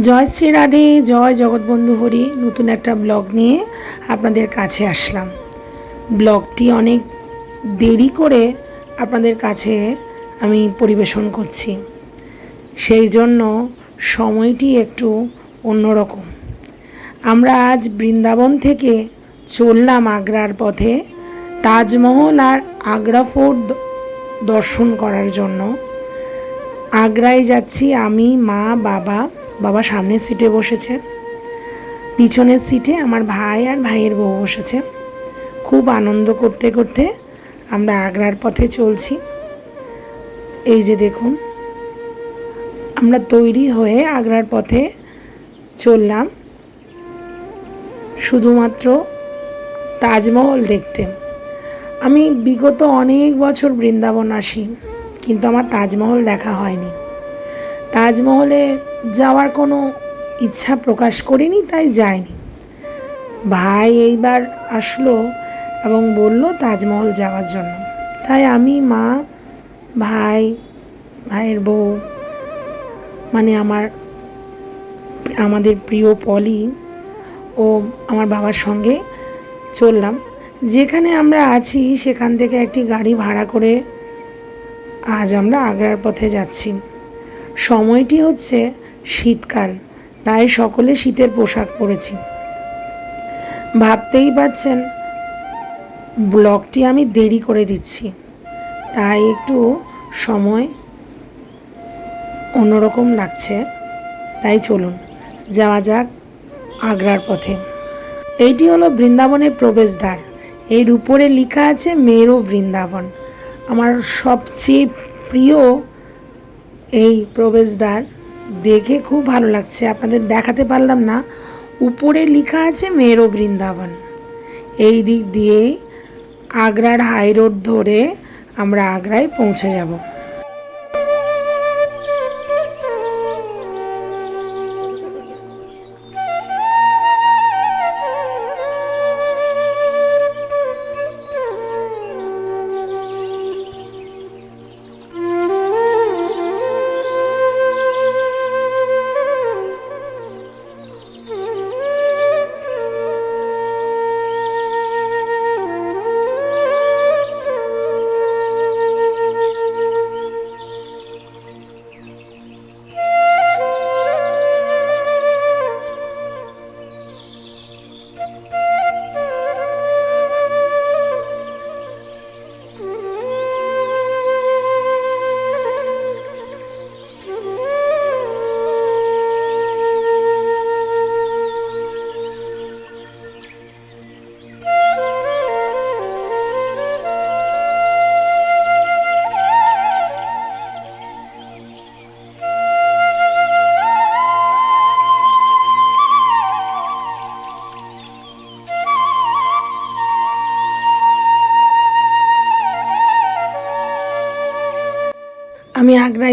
জয় শ্রী রাধে, জয় জগৎবন্ধু হরি। নতুন একটা ব্লগ নিয়ে আপনাদের কাছে আসলাম। ব্লগটি অনেক দেরি করে আপনাদের কাছে আমি পরিবেশন করছি। সেই জন্য সময়টি একটু অন্যরকম। আমরা আজ বৃন্দাবন থেকে চললাম আগ্রার পথে তাজমহল আর আগ্রা ফোর্ট দর্শন করার জন্য। আগ্রায় যাচ্ছি আমি, মা, বাবা বাবা সামনের সিটে বসেছে। পিছনের সিটে আমার ভাই আর ভাইয়ের বউ বসেছে। খুব আনন্দ করতে করতে আমরা আগ্রার পথে চলছি। এই যে দেখুন, আমরা তৈরি হয়ে আগ্রার পথে চললাম। শুধুমাত্র তাজমহল দেখতে। আমি বিগত অনেক বছর বৃন্দাবন আসি, কিন্তু আমার তাজমহল দেখা হয়নি। তাজমহলে যাওয়ার কোনো ইচ্ছা প্রকাশ করিনি, তাই যায়নি। ভাই এইবার আসলো এবং বলল তাজমহল যাওয়ার জন্য। তাই আমি, মা, ভাই, ভাইয়ের বউ মানে আমার, আমাদের প্রিয় পলি ও আমার বাবার সঙ্গে চললাম। যেখানে আমরা আছি, সেখান থেকে একটি গাড়ি ভাড়া করে আজ আমরা আগ্রার পথে যাচ্ছি। সময়টি হচ্ছে শীতকাল, তাই সকলে শীতের পোশাক পরেছি। ভাবতেই পাচ্ছেন ব্লগটি আমি দেরি করে দিচ্ছি, তাই একটু সময় অন্যরকম লাগছে, তাই চলুন, যাওয়া যাক আগ্রার পথে। এইটি হলো বৃন্দাবনের প্রবেশদ্বার, এর উপরে লেখা আছে মেরো বৃন্দাবন। আমার সবচেয়ে প্রিয় এই প্রবেশদ্বার দেখে খুব ভালো লাগছে। আপনাদের দেখাতে পারলাম না। উপরে লেখা আছে মেরো বৃন্দাবন। এই দিক দিয়ে আগ্রার হাই রোড ধরে আমরা আগ্রায় পৌঁছে যাব।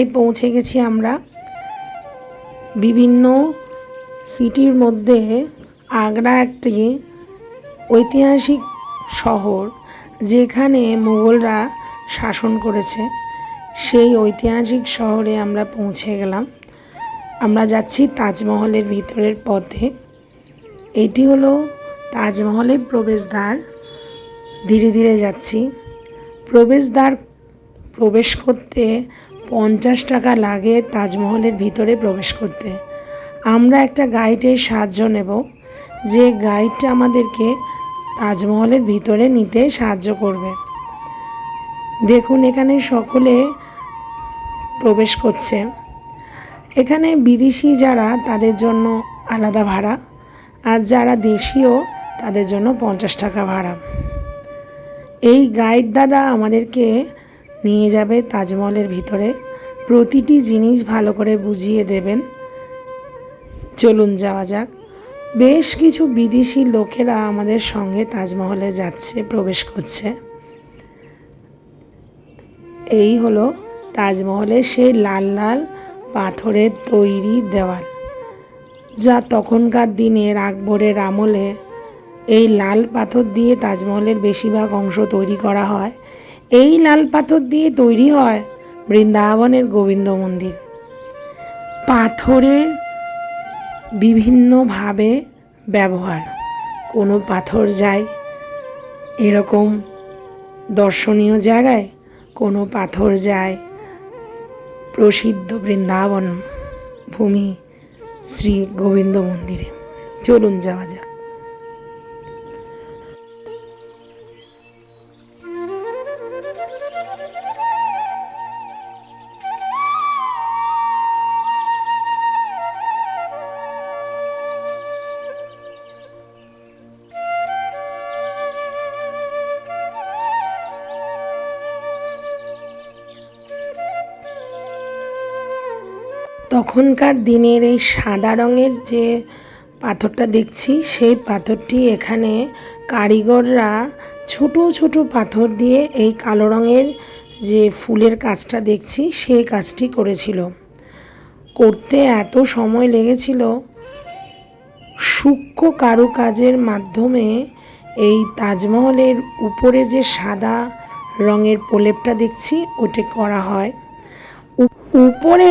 আগ্রায় পৌঁছে গেছি আমরা। বিভিন্ন সিটির মধ্যে আগ্রা একটি ঐতিহাসিক শহর যেখানে মুঘলরা শাসন করেছে। সেই ঐতিহাসিক শহরে আমরা পৌঁছে গেলাম। আমরা যাচ্ছি তাজমহলের ভিতরের পথে। এটি হলো তাজমহলের প্রবেশদ্বার। ধীরে ধীরে যাচ্ছি। প্রবেশদ্বার প্রবেশ করতে পঞ্চাশ টাকা লাগে তাজমহলের ভিতরে প্রবেশ করতে। আমরা একটা গাইডের সাহায্য নেব। যে গাইডটা আমাদেরকে তাজমহলের ভিতরে নিতে সাহায্য করবে। দেখুন, এখানে সকলে প্রবেশ করছে। এখানে বিদেশি যারা, তাদের জন্য আলাদা ভাড়া। আর যারা দেশীয়, তাদের জন্য পঞ্চাশ টাকা ভাড়া। এই গাইড দাদা আমাদেরকে নিয়ে যাবে তাজমহলের ভিতরে। প্রতিটি জিনিস ভালো করে বুঝিয়ে দেবেন। চলুন যাওয়া যাক। বেশ কিছু বিদেশি লোকেরা আমাদের সঙ্গে তাজমহলে যাচ্ছে, প্রবেশ করছে। এই হলো তাজমহলের সেই লাল লাল পাথরের তৈরি দেওয়াল, যা তখনকার দিনের আকবরের আমলে এই লাল পাথর দিয়ে তাজমহলের বেশিরভাগ অংশ তৈরি করা হয়। এই লাল পাথর দিয়ে তৈরি হয় বৃন্দাবনের গোবিন্দ মন্দির। পাথরের বিভিন্নভাবে ব্যবহার। কোনো পাথর যায় এরকম দর্শনীয় জায়গায়, কোনো পাথর যায় প্রসিদ্ধ বৃন্দাবন ভূমি শ্রী গোবিন্দ মন্দিরে। চলুন যাওয়া যাক। তখনকার দিনের এই সাদা রঙের যে পাথরটা দেখছি, সেই পাথরটি এখানে কারিগররা ছোট ছোট পাথর দিয়ে এই কালো রঙের যে ফুলের কাজটা দেখছি, সেই কাজটি করেছিল। করতে এত সময় লেগেছিল, সূক্ষ্ম কারুকাজের মাধ্যমে এই তাজমহলের উপরে যে সাদা রঙের প্রলেপটা দেখছি, ওটা করা হয়। উপরে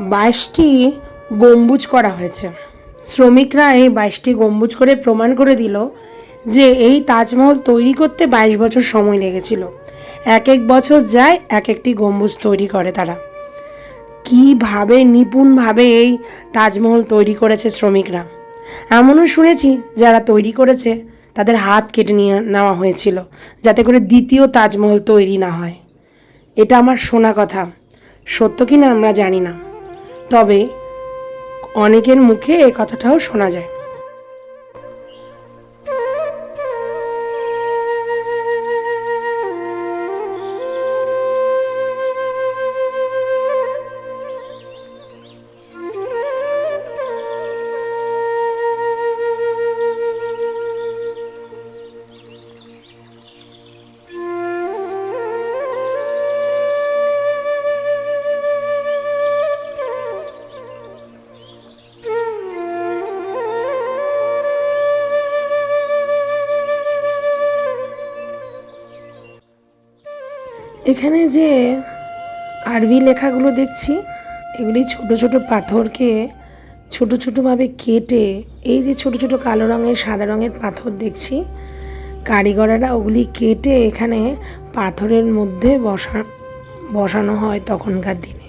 বাইশটি গম্বুজ করা হয়েছে। শ্রমিকরা এই বাইশটি গম্বুজ করে প্রমাণ করে দিল যে এই তাজমহল তৈরি করতে বাইশ বছর সময় লেগেছিল। এক এক বছর যায়, এক একটি গম্বুজ তৈরি করে তারা। কীভাবে, নিপুণভাবে এই তাজমহল তৈরি করেছে শ্রমিকরা? এমনও শুনেছি, যারা তৈরি করেছে, তাদের হাত কেটে নিয়ে নেওয়া হয়েছিল, যাতে করে দ্বিতীয় তাজমহল তৈরি না হয়। এটা আমার শোনা কথা। সত্য কি না আমরা জানি না। তবে অনেকের মুখে এ কথাটাও শোনা যায়। এখানে যে আরবি লেখাগুলো দেখছি, এগুলি ছোট ছোট পাথরকে ছোট ছোটোভাবে কেটে, এই যে ছোট ছোট কালো রঙের, সাদা রঙের পাথর দেখছি, কারিগরেরা ওগুলি কেটে এখানে পাথরের মধ্যে বসা, বসানো হয় তখনকার দিনে।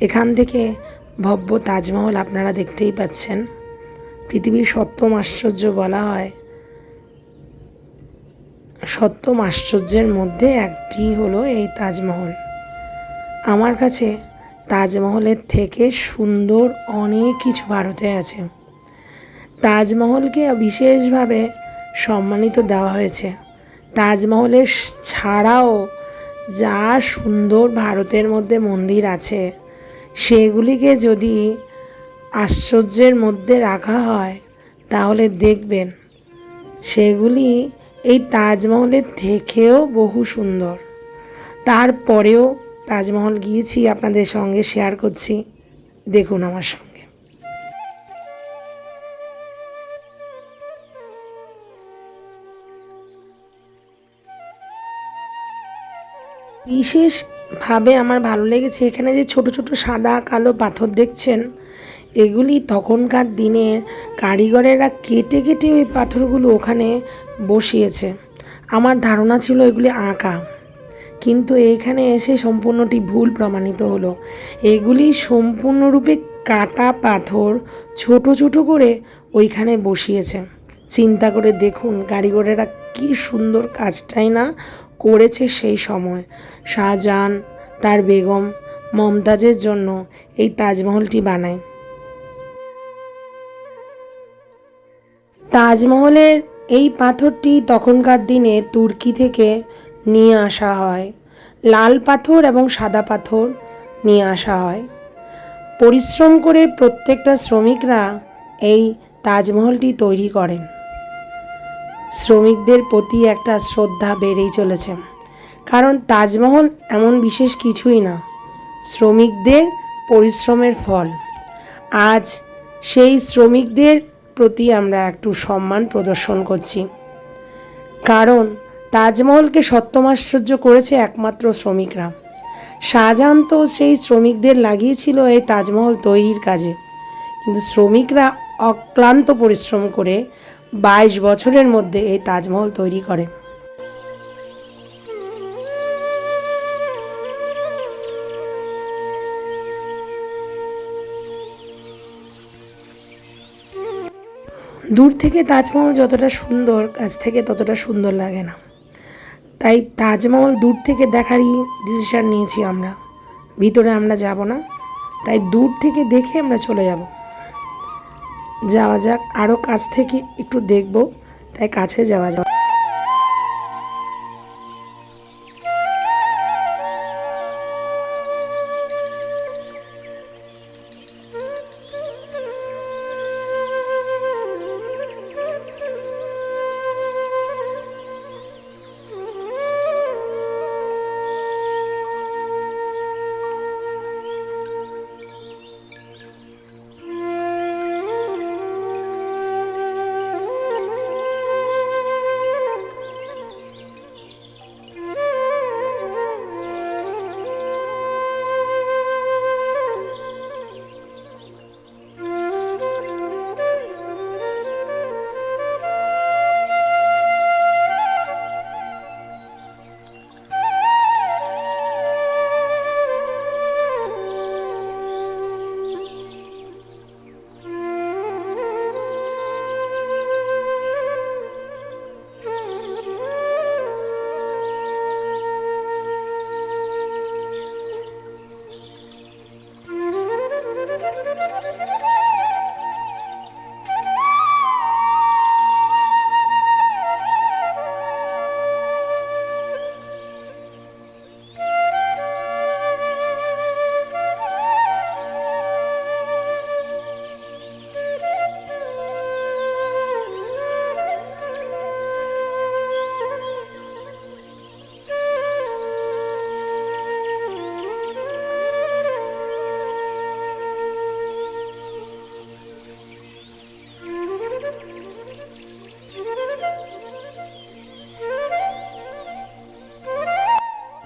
এখান থেকে ভব্য তাজমহল আপনারা দেখতেই পাচ্ছেন। পৃথিবীর সপ্তম আশ্চর্য বলা হয়। সপ্তম আশ্চর্যের মধ্যে একটি হলো এই তাজমহল। আমার কাছে তাজমহলের থেকে সুন্দর অনেক কিছু ভারতে আছে। তাজমহলকে বিশেষভাবে সম্মানিত দেওয়া হয়েছে। তাজমহলের ছাড়াও যা সুন্দর ভারতের মধ্যে মন্দির আছে, সেগুলিকে যদি আশ্চর্যের মধ্যে রাখা হয়, তাহলে দেখবেন সেগুলি এই তাজমহলের থেকেও বহু সুন্দর। তারপরেও তাজমহল গিয়েছি, আপনাদের সঙ্গে শেয়ার করছি। দেখুন আমার সঙ্গে। বিশেষভাবে আমার ভালো লেগেছে এখানে যে ছোট ছোট সাদা কালো পাথর দেখছেন এগুলি তখনকার দিনের কারিগরেরা কেটে কেটে ওই পাথরগুলো ওখানে বসিয়েছে। আমার ধারণা ছিল এগুলি আঁকা। কিন্তু এইখানে এসে সম্পূর্ণটি ভুল প্রমাণিত হলো। এগুলি সম্পূর্ণরূপে কাটা পাথর ছোট ছোট করে ওইখানে বসিয়েছে। চিন্তা করে দেখুন কারিগরেরা কি সুন্দর কাজটাই না করেছে সেই সময়। শাহজাহান, তার বেগম, মমতাজের জন্য এই তাজমহলটি বানায়। তাজমহলের এই পাথরটি তখনকার দিনে তুর্কি থেকে নিয়ে আসা হয়। লাল পাথর এবং সাদা পাথর নিয়ে আসা হয়। পরিশ্রম করে প্রত্যেকটা শ্রমিকরা এই তাজমহলটি তৈরি করেন। শ্রমিকদের প্রতি একটা শ্রদ্ধা বেড়েই চলেছে। কারণ তাজমহল এমন বিশেষ কিছুই না, শ্রমিকদের পরিশ্রমের ফল। আজ সেই শ্রমিকদের প্রতি আমরা একটু সম্মান প্রদর্শন করছি। কারণ তাজমহলকে সত্যমাশ্চর্য করেছে একমাত্র শ্রমিকরা। শাহজাহান তো সেই শ্রমিকদের লাগিয়েছিল এই তাজমহল তৈরির কাজে। কিন্তু শ্রমিকরা অক্লান্ত পরিশ্রম করে বাইশ বছরের মধ্যে এই তাজমহল তৈরি করে। দূর থেকে তাজমহল যতটা সুন্দর, কাছ থেকে ততটা সুন্দর লাগে না। তাই তাজমহল দূর থেকে দেখারই ডিসিশন নিয়েছি আমরা। ভিতরে আমরা যাব না, তাই দূর থেকে দেখে আমরা চলে যাব। যাওয়া যাক আরও কাছ থেকে একটু দেখব, তাই কাছে যাওয়া যাক।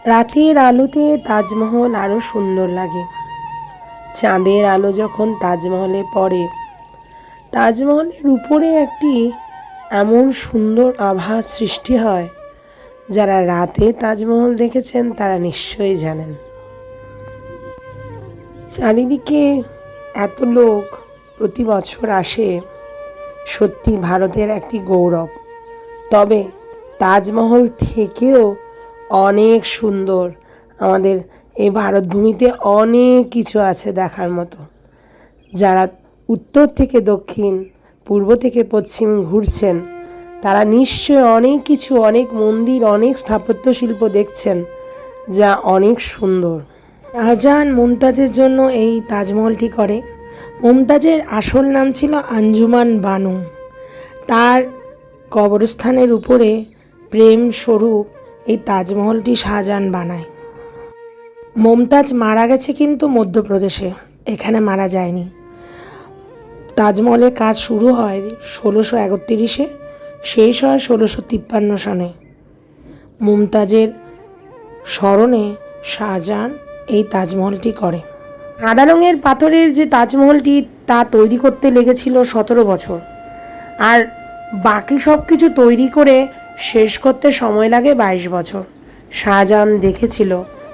রাতের আলোতে তাজমহল আরও সুন্দর লাগে। চাঁদের আলো যখন তাজমহলে পড়ে, তাজমহলের উপরে একটি এমন সুন্দর আভাস সৃষ্টি হয়, যারা রাতে তাজমহল দেখেছেন তারা নিশ্চয়ই জানেন। চারিদিকে এত লোক প্রতি বছর আসে, সত্যি ভারতের একটি গৌরব। তবে তাজমহল থেকেও অনেক সুন্দর। আমাদের এই ভারতভূমিতে অনেক কিছু আছে দেখার মতো। যারা উত্তর থেকে দক্ষিণ, পূর্ব থেকে পশ্চিম ঘুরছেন, তারা নিশ্চয় অনেক কিছু, অনেক মন্দির, অনেক স্থাপত্য শিল্প দেখছেন যা অনেক সুন্দর। শাহজাহান মুমতাজের জন্য এই তাজমহলটি করে। মুমতাজের আসল নাম ছিল আঞ্জুমান বানু। তার কবরস্থানের উপরে প্রেম স্বরূপ এই তাজমহলটি শাহজাহান বানায়। মমতাজ মারা গেছে কিন্তু মধ্যপ্রদেশে, এখানে মারা যায়নি। তাজমহলের কাজ শুরু হয় ষোলোশো একত্রিশে, শেষ হয় ষোলোশো তিপ্পান্ন সনে। মুমতাজের স্মরণে শাহজাহান এই তাজমহলটি করে। সাদা রঙের পাথরের যে তাজমহলটি তা তৈরি করতে লেগেছিল সতেরো বছর। আর বাকি সব কিছু তৈরি করে শেষ করতে সময় লাগে বাইশ বছর। শাহজাহান দেখেছিল,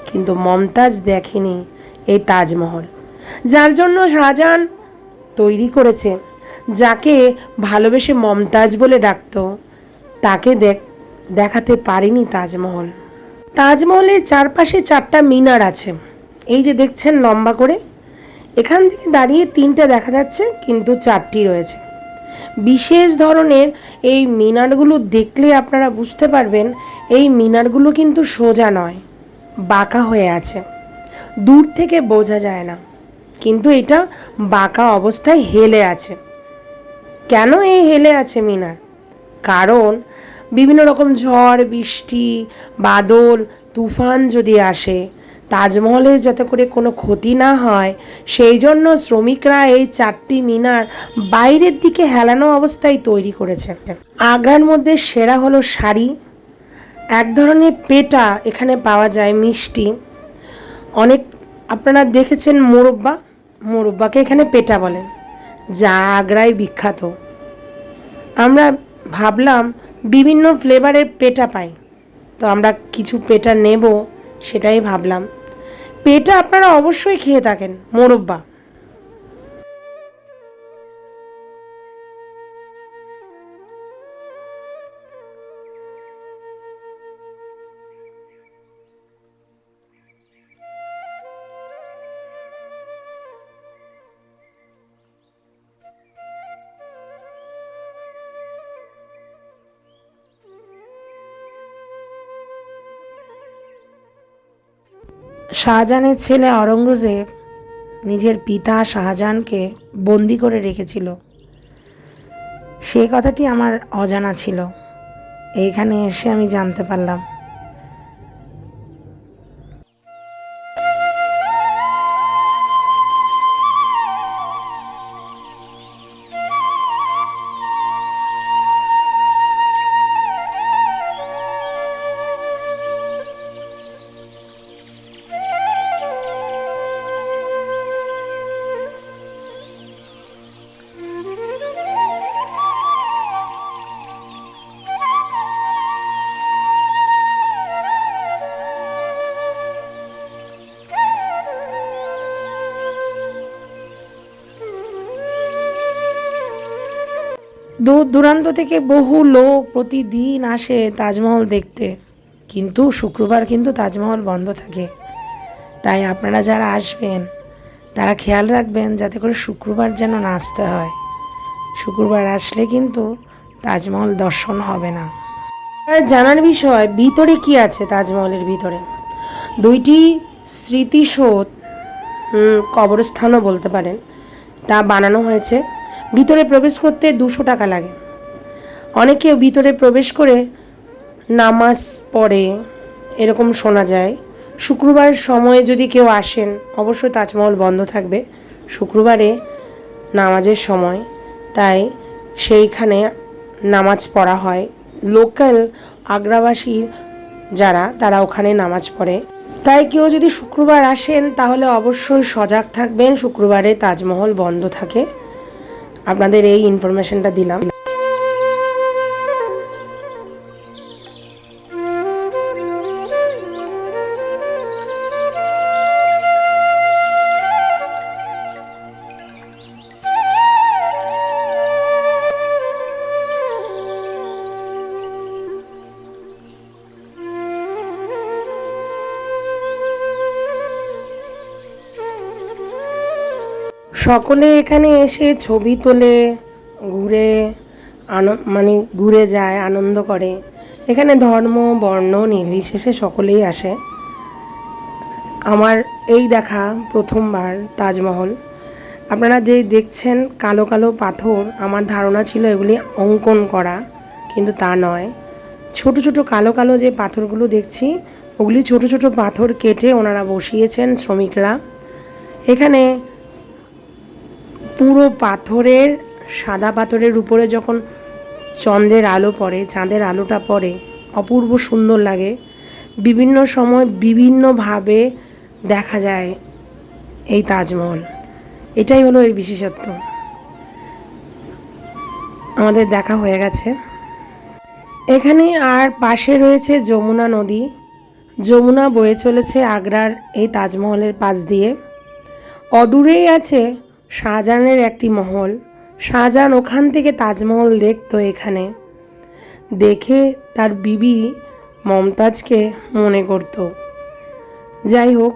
কিন্তু মমতাজ দেখেনি এই তাজমহল। যার জন্য শাহজাহান তৈরি করেছে, যাকে ভালোবেসে মমতাজ বলে ডাকতো, তাকে দেখ দেখাতে পারেনি তাজমহল। তাজমহলের চারপাশে চারটা মিনার আছে। এই যে দেখছেন লম্বা করে, এখান থেকে দাঁড়িয়ে তিনটা দেখা যাচ্ছে, কিন্তু চারটি রয়েছে। বিশেষ ধরনের এই মিনারগুলো দেখলে আপনারা বুঝতে পারবেন, এই মিনারগুলো কিন্তু সোজা নয়, বাঁকা হয়ে আছে। দূর থেকে বোঝা যায় না, কিন্তু এটা বাঁকা অবস্থায় হেলে আছে। কেন এই হেলে আছে মিনার? কারণ বিভিন্ন রকম ঝড়, বৃষ্টি, বাদল, তুফান যদি আসে তাজমহলের যাতে করে কোনো ক্ষতি না হয়, সেই জন্য শ্রমিকরা এই চারটি মিনার বাইরের দিকে হেলানো অবস্থায় তৈরি করেছে। আগ্রার মধ্যে সেরা হলো শাড়ি, এক ধরনের পেটা এখানে পাওয়া যায় মিষ্টি। অনেক আপনারা দেখেছেন মোরব্বা, মোরব্বাকে এখানে পেটা বলেন যা আগ্রায় বিখ্যাত। আমরা ভাবলাম বিভিন্ন ফ্লেভারের পেটা পাই, তো আমরা কিছু পেটা নেব, সেটাই ভাবলাম। পেটা আপনারা অবশ্যই খেয়ে থাকেন মোরব্বা। শাহজাহানের ছেলে অরঙ্গজেব নিজের পিতা শাহজাহানকে বন্দি করে রেখেছিল। সে কথাটি আমার অজানা ছিল। এইখানে এসে আমি জানতে পারলাম। দূর দূরান্ত থেকে বহু লোক প্রতিদিন আসে তাজমহল দেখতে। কিন্তু শুক্রবার কিন্তু তাজমহল বন্ধ থাকে। তাই আপনারা যারা আসবেন, তারা খেয়াল রাখবেন যাতে করে শুক্রবার যেন না আসতে হয়। শুক্রবার আসলে কিন্তু তাজমহল দর্শন হবে না। জানার বিষয়, ভিতরে কি আছে তাজমহলের ভিতরে? দুইটি স্মৃতিসৌধ কবরস্থানও বলতে পারেন। তা বানানো হয়েছে। ভিতরে প্রবেশ করতে দুশো টাকা লাগে। অনেকে ভিতরে প্রবেশ করে নামাজ পড়ে, এরকম শোনা যায়। শুক্রবার সময়ে যদি কেউ আসেন, অবশ্যই তাজমহল বন্ধ থাকবে শুক্রবারে নামাজের সময়। তাই সেইখানে নামাজ পড়া হয়। লোকাল আগ্রাবাসীর যারা, তারা ওখানে নামাজ পড়ে। তাই কেউ যদি শুক্রবার আসেন, তাহলে অবশ্যই সজাগ থাকবেন। শুক্রবারে তাজমহল বন্ধ থাকে। আপনাদের এই ইনফরমেশনটা দিলাম। সকলে এখানে এসে ছবি তোলে, ঘুরে, আন মানে ঘুরে যায়, আনন্দ করে। এখানে ধর্ম, বর্ণ নির্বিশেষে সকলেই আসে। আমার এই দেখা প্রথমবার তাজমহল। আপনারা যে দেখছেন কালো কালো পাথর, আমার ধারণা ছিল এগুলি অঙ্কন করা, কিন্তু তা নয়। ছোট ছোট কালো কালো যে পাথরগুলো দেখছি, ওগুলি ছোট ছোট পাথর কেটে ওনারা বসিয়েছেন শ্রমিকরা। এখানে পুরো পাথরের, সাদা পাথরের উপরে যখন চন্দ্রের আলো পড়ে, চাঁদের আলোটা পড়ে, অপূর্ব সুন্দর লাগে। বিভিন্ন সময় বিভিন্নভাবে দেখা যায় এই তাজমহল। এটাই হলো এর বিশেষত্ব। আমাদের দেখা হয়ে গেছে। এখানে আর পাশে রয়েছে যমুনা নদী। যমুনা বয়ে চলেছে আগ্রার এই তাজমহলের পাশ দিয়ে। অদূরেই আছে শাহজাহানের একটি মহল। শাহজাহান ওখান থেকে তাজমহল দেখতো এখানে। দেখে তার বিবি মমতাজকে মনে করত। যাই হোক,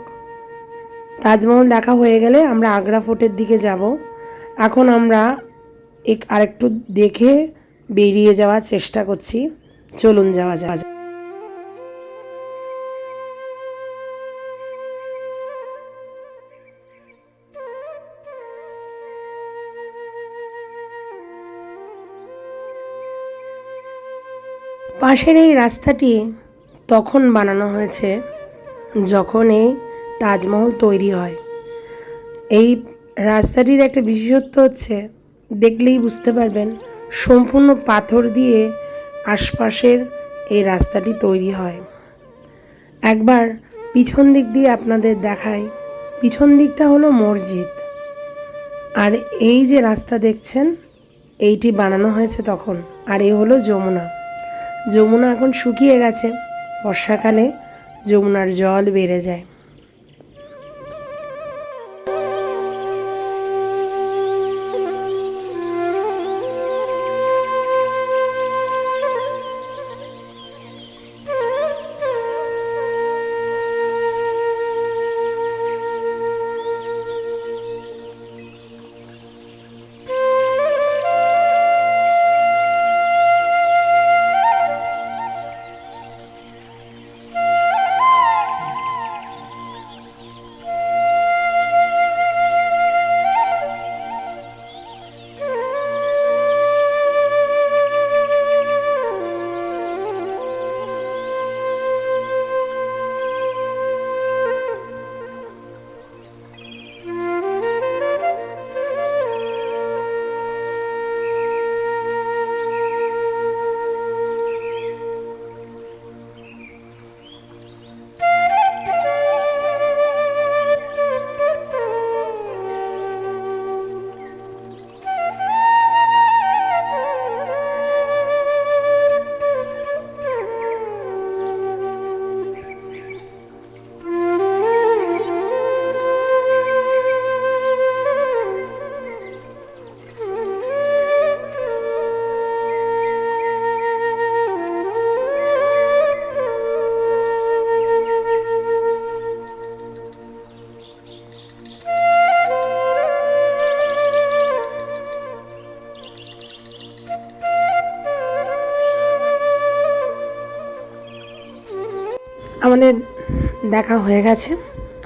তাজমহল দেখা হয়ে গেলে আমরা আগ্রা ফোর্টের দিকে যাব। এখন আমরা এক আরেকটু দেখে বেরিয়ে যাওয়ার চেষ্টা করছি। চলুন যাওয়া যাওয়া পাশের এই রাস্তাটি তখন বানানো হয়েছে যখন এই তাজমহল তৈরি হয়। এই রাস্তাটির একটা বিশেষত্ব হচ্ছে, দেখলেই বুঝতে পারবেন, সম্পূর্ণ পাথর দিয়ে আশপাশের এই রাস্তাটি তৈরি হয়। একবার পিছন দিক দিয়ে আপনাদের দেখাই। পিছন দিকটা হলো মসজিদ। আর এই যে রাস্তা দেখছেন, এইটি বানানো হয়েছে তখন। আর এ হলো যমুনা। যমুনা এখন শুকিয়ে গেছে। বর্ষাকালে যমুনার জল বেড়ে যায়। আমাদের দেখা হয়ে গেছে।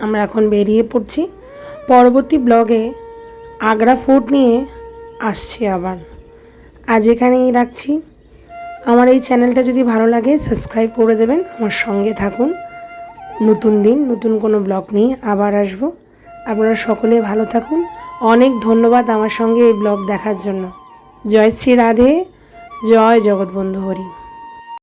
আমরা এখন বেরিয়ে পড়ছি। পরবর্তী ব্লগে আগ্রা ফোর্ট নিয়ে আসছি আবার। আজ এখানেই রাখছি। আমার এই চ্যানেলটা যদি ভালো লাগে, সাবস্ক্রাইব করে দেবেন। আমার সঙ্গে থাকুন। নতুন দিন, নতুন কোনো ব্লগ নিয়ে আবার আসব। আপনারা সকলে ভালো থাকুন। অনেক ধন্যবাদ আমার সঙ্গে এই ব্লগ দেখার জন্য। জয় শ্রী রাধে, জয় জগৎবন্ধু হরি।